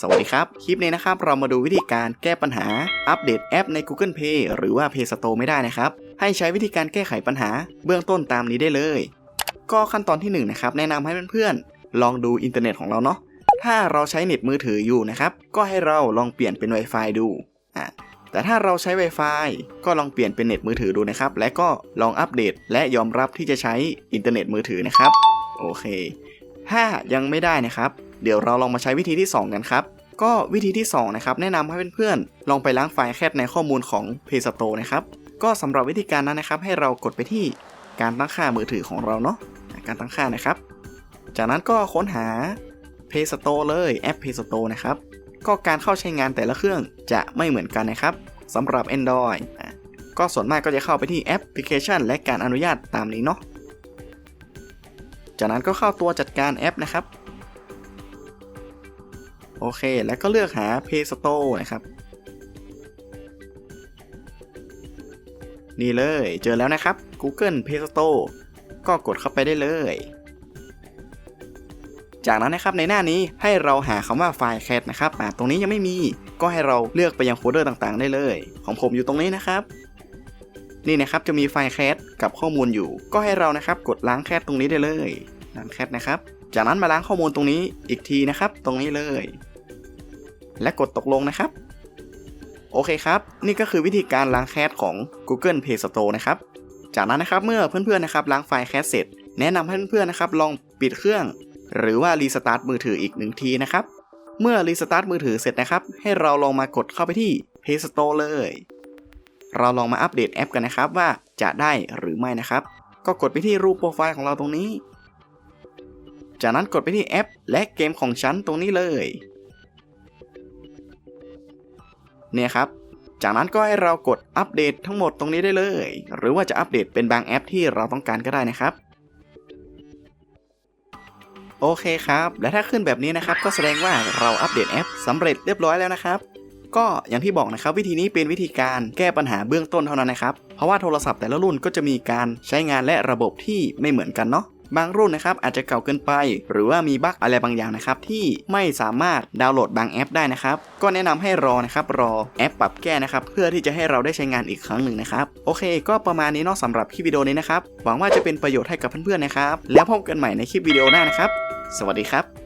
สวัสดีครับ คลิปนี้นะครับ เรามาดูวิธีการแก้ปัญหา อัปเดตแอปใน Google Play หรือว่า Play Store ไม่ได้นะครับ ให้ใช้วิธีการแก้ไขปัญหา เบื้องต้นตามนี้ได้เลย ก็ขั้นตอนที่1นงนะครับ แนะนำให้เพื่อนๆ ลองดูอินเทอร์เน็ตของเราเนาะ ถ้าเราใช้เน็ตมือถืออยู่นะครับ ก็ให้เราลองเปลี่ยนเป็น Wi-Fi ดู อะ แต่ถ้าเราใช้ Wi-Fi ก็ลองเปลี่ยนเป็นเน็ตมือถือดูนะครับ และก็ลองอัปเดต และยอมรับที่จะใช้อินเทอร์เน็ตมือถือนะครับ โอเค ถ้ายังไม่ได้นะครับ เดี๋ยวเราลองมาใช้วิธีที่ 2 กันครับ ก็วิธีที่ 2 นะครับ แนะนำให้เพื่อนๆลองไปล้างไฟล์แคทในข้อมูลของ Play Store นะครับ ก็สำหรับวิธีการนั้นนะครับ ให้เรากดไปที่การตั้งค่ามือถือของเราเนาะการตั้งค่านะครับ จากนั้นก็ค้นหา Play Store เลยแอป Play Store นะครับ ก็การเข้าใช้งานแต่ละเครื่องจะไม่เหมือนกันนะครับสำหรับ Android อะก็ส่วนมากก็จะเข้าไปที่แอปพลิเคชัน และการอนุญาตตามนี้เนาะจากนั้นก็เข้าตัวจัดการแอปนะครับ โอเค แล้วก็เลือกหา Play Store นะครับ นี่เลยเจอแล้วนะครับ Google Play Store ก็กดเข้าไปได้เลย จากนั้นนะครับในหน้านี้ให้เราหาคำว่าไฟล์แคทนะครับอ่าตรงนี้ยังไม่มี ก็ให้เราเลือกไปยังโฟลเดอร์ต่างๆ ได้เลย ของผมอยู่ตรงนี้นะครับ นี่นะครับจะมีไฟล์แคทกับข้อมูลอยู่ ก็ให้เรานะครับกดล้างแคทตรงนี้ได้เลยล้างแคทนะครับ จากนั้นมาล้างข้อมูลตรงนี้อีกทีนะครับ ตรงนี้เลย และกดตกลงนะครับ โอเคครับ นี่ก็คือวิธีการล้างแคทของ Google Play Store นะครับ จากนั้นนะครับเมื่อเพื่อนๆนะครับล้างไฟล์แคทเสร็จ แนะนำให้เพื่อนๆนะครับลองปิดเครื่อง หรือว่ารีสตาร์ทมือถืออีกหนึ่งทีนะครับ เมื่อรีสตาร์ทมือถือเสร็จนะครับ ให้เราลองมากดเข้าไปที่ Play Store เลย เราลองมาอัปเดตแอปกันนะครับว่าจะได้หรือไม่นะครับ ก็กดไปที่รูปโปรไฟล์ของเราตรงนี้ จากนั้นกดไปที่แอป และเกมของฉันตรงนี้เลย เนี่ยครับ จากนั้นก็ให้เรากดอัปเดตทั้งหมดตรงนี้ได้เลย หรือว่าจะอัปเดตเป็นบางแอปที่เราต้องการก็ได้นะครับ โอเคครับ และถ้าขึ้นแบบนี้นะครับ ก็แสดงว่าเราอัปเดตแอปสำเร็จเรียบร้อยแล้วนะครับก็อย่างที่บอกนะครับวิธีนี้เป็นวิธีการแก้ปัญหาเบื้องต้นเท่านั้นนะครับ เพราะว่าโทรศัพท์แต่ละรุ่นก็จะมีการใช้งานและระบบที่ไม่เหมือนกันเนาะ บางรุ่นนะครับอาจจะเก่าเกินไป หรือว่ามีบั๊กอะไรบางอย่างนะครับที่ไม่สามารถดาวน์โหลดบางแอปได้นะครับก็แนะนำให้รอนะครับรอแอปปรับแก้นะครับเพื่อที่จะให้เราได้ใช้งานอีกครั้งหนึ่งนะครับโอเค ก็ประมาณนี้นอกสำหรับคลิปวิดีโอนี้นะครับหวังว่าจะเป็นประโยชน์ให้กับเพื่อนๆนะครับแล้วพบกันใหม่ในคลิปวิดีโอหน้านะครับ สวัสดีครับ